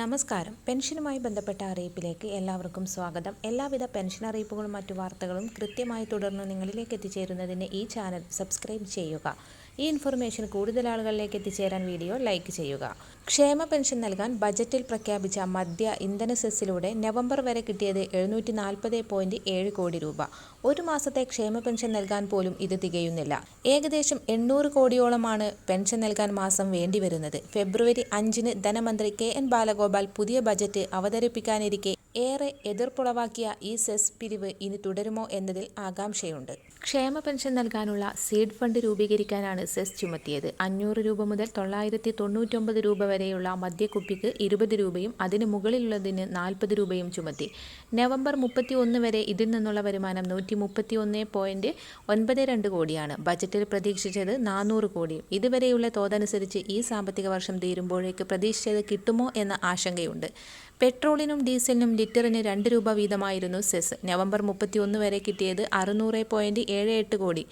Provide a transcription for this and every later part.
നമസ്കാരം. പെൻഷനുമായി ബന്ധപ്പെട്ട അറിയിപ്പിലേക്ക് എല്ലാവർക്കും സ്വാഗതം. എല്ലാവിധ പെൻഷൻ അറിയിപ്പുകളും മറ്റു വാർത്തകളും കൃത്യമായി തുടർന്ന് നിങ്ങളിലേക്ക് എത്തിച്ചേരുന്നതിന് ഈ ചാനൽ സബ്സ്ക്രൈബ് ചെയ്യുക. ഈ ഇൻഫർമേഷൻ കൂടുതൽ ആളുകളിലേക്ക് എത്തിച്ചേരാൻ വീഡിയോ ലൈക്ക് ചെയ്യുക. ക്ഷേമ പെൻഷൻ നൽകാൻ ബജറ്റിൽ പ്രഖ്യാപിച്ച മദ്യ ഇന്ധന സെസ്സിലൂടെ നവംബർ വരെ കിട്ടിയത് എഴുന്നൂറ്റി നാൽപ്പത് പോയിന്റ് ഏഴ് കോടി രൂപ. ഒരു മാസത്തെ ക്ഷേമ പെൻഷൻ നൽകാൻ പോലും ഇത് തികയുന്നില്ല. ഏകദേശം എണ്ണൂറ് കോടിയോളമാണ് പെൻഷൻ നൽകാൻ മാസം വേണ്ടിവരുന്നത്. ഫെബ്രുവരി അഞ്ചിന് ധനമന്ത്രി കെ എൻ ബാലഗോപാൽ പുതിയ ബജറ്റ് അവതരിപ്പിക്കാനിരിക്കെ ഏറെ എതിർപ്പുളവാക്കിയ ഈ സെസ് പിരിവ് ഇനി തുടരുമോ എന്നതിൽ ആകാംക്ഷയുണ്ട്. ക്ഷേമ പെൻഷൻ നൽകാനുള്ള സീഡ് ഫണ്ട് രൂപീകരിക്കാനാണ് സെസ് ചുമത്തിയത്. അഞ്ഞൂറ് രൂപ മുതൽ തൊള്ളായിരത്തി തൊണ്ണൂറ്റൊമ്പത് രൂപ വരെയുള്ള മദ്യക്കുപ്പിക്ക് ഇരുപത് രൂപയും അതിന് മുകളിലുള്ളതിന് നാൽപ്പത് രൂപയും ചുമത്തി. നവംബർ മുപ്പത്തി ഒന്ന് വരെ ഇതിൽ നിന്നുള്ള വരുമാനം നൂറ്റി മുപ്പത്തി ഒന്ന് പോയിന്റ് ഒൻപത് രണ്ട് കോടിയാണ്. ബജറ്റിൽ പ്രതീക്ഷിച്ചത് നാനൂറ് കോടിയും ഇതുവരെയുള്ള തോതനുസരിച്ച് ഈ സാമ്പത്തിക വർഷം തീരുമ്പോഴേക്ക് പ്രതീക്ഷിച്ചത് കിട്ടുമോ എന്ന ആശങ്കയുണ്ട്. പെട്രോളിനും ഡീസലിനും ലിറ്ററിന് രണ്ട് രൂപ വീതമായിരുന്നു സെസ്. നവംബർ മുപ്പത്തി ഒന്ന് വരെ കിട്ടിയത് അറുന്നൂറ് പോയിന്റ് ഏഴ് എട്ട് കോടി.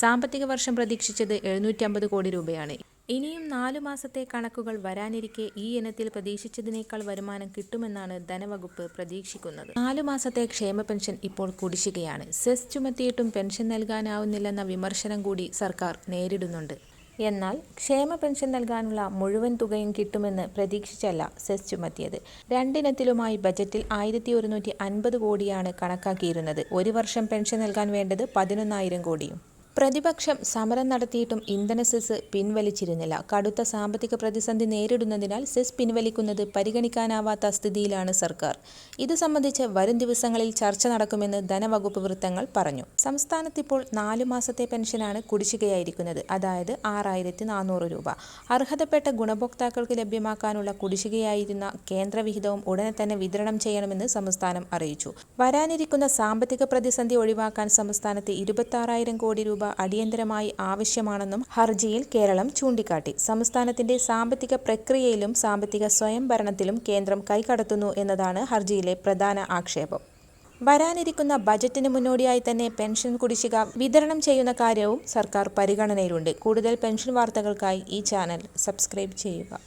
സാമ്പത്തിക വർഷം പ്രതീക്ഷിച്ചത് എഴുന്നൂറ്റമ്പത് കോടി രൂപയാണ്. ഇനിയും നാലു മാസത്തെ കണക്കുകൾ വരാനിരിക്കെ ഈ ഇനത്തിൽ പ്രതീക്ഷിച്ചതിനേക്കാൾ വരുമാനം കിട്ടുമെന്നാണ് ധനവകുപ്പ് പ്രതീക്ഷിക്കുന്നത്. നാലു മാസത്തെ ക്ഷേമ പെൻഷൻ ഇപ്പോൾ കുടിശ്ശികയാണ്. സെസ് ചുമത്തിയിട്ടും പെൻഷൻ നൽകാനാവുന്നില്ലെന്ന വിമർശനം കൂടി സർക്കാർ നേരിടുന്നുണ്ട്. എന്നാൽ ക്ഷേമ പെൻഷൻ നൽകാനുള്ള മുഴുവൻ തുകയും കിട്ടുമെന്ന് പ്രതീക്ഷിച്ചല്ല സെസ് ചുമത്തിയത്. രണ്ടിനത്തിലുമായി ബജറ്റിൽ ആയിരത്തി ഒരുന്നൂറ്റി അൻപത് കോടിയാണ് കണക്കാക്കിയിരുന്നത്. ഒരു വർഷം പെൻഷൻ നൽകാൻ വേണ്ടത് പതിനൊന്നായിരം കോടിയും. പ്രതിപക്ഷം സമരം നടത്തിയിട്ടും ഇന്ധന സെസ് പിൻവലിച്ചിരുന്നില്ല. കടുത്ത സാമ്പത്തിക പ്രതിസന്ധി നേരിടുന്നതിനാൽ സെസ് പിൻവലിക്കുന്നത് പരിഗണിക്കാനാവാത്ത സ്ഥിതിയിലാണ് സർക്കാർ. ഇത് സംബന്ധിച്ച് വരും ദിവസങ്ങളിൽ ചർച്ച നടക്കുമെന്ന് ധനവകുപ്പ് വൃത്തങ്ങൾ പറഞ്ഞു. സംസ്ഥാനത്ത് ഇപ്പോൾ നാലു മാസത്തെ പെൻഷനാണ് കുടിശ്ശികയായിരിക്കുന്നത്. അതായത് ആറായിരത്തി നാനൂറ് രൂപ. അർഹതപ്പെട്ട ഗുണഭോക്താക്കൾക്ക് ലഭ്യമാക്കാനുള്ള കുടിശ്ശികയായിരുന്ന കേന്ദ്രവിഹിതവും ഉടനെ തന്നെ വിതരണം ചെയ്യണമെന്ന് സംസ്ഥാനം അറിയിച്ചു. വരാനിരിക്കുന്ന സാമ്പത്തിക പ്രതിസന്ധി ഒഴിവാക്കാൻ സംസ്ഥാനത്ത് ഇരുപത്തി കോടി അടിയന്തരമായി ആവശ്യമാണെന്നും ഹർജിയിൽ കേരളം ചൂണ്ടിക്കാട്ടി. സംസ്ഥാനത്തിന്റെ സാമ്പത്തിക പ്രക്രിയയിലും സാമ്പത്തിക സ്വയംഭരണത്തിലും കേന്ദ്രം കൈകടത്തുന്നു എന്നതാണ് ഹർജിയിലെ പ്രധാന ആക്ഷേപം. വരാനിരിക്കുന്ന ബജറ്റിന് മുന്നോടിയായി തന്നെ പെൻഷൻ കുടിശ്ശിക വിതരണം ചെയ്യുന്ന കാര്യവും സർക്കാർ പരിഗണനയിലുണ്ട്. കൂടുതൽ പെൻഷൻ വാർത്തകൾക്കായി ഈ ചാനൽ സബ്സ്ക്രൈബ് ചെയ്യുക.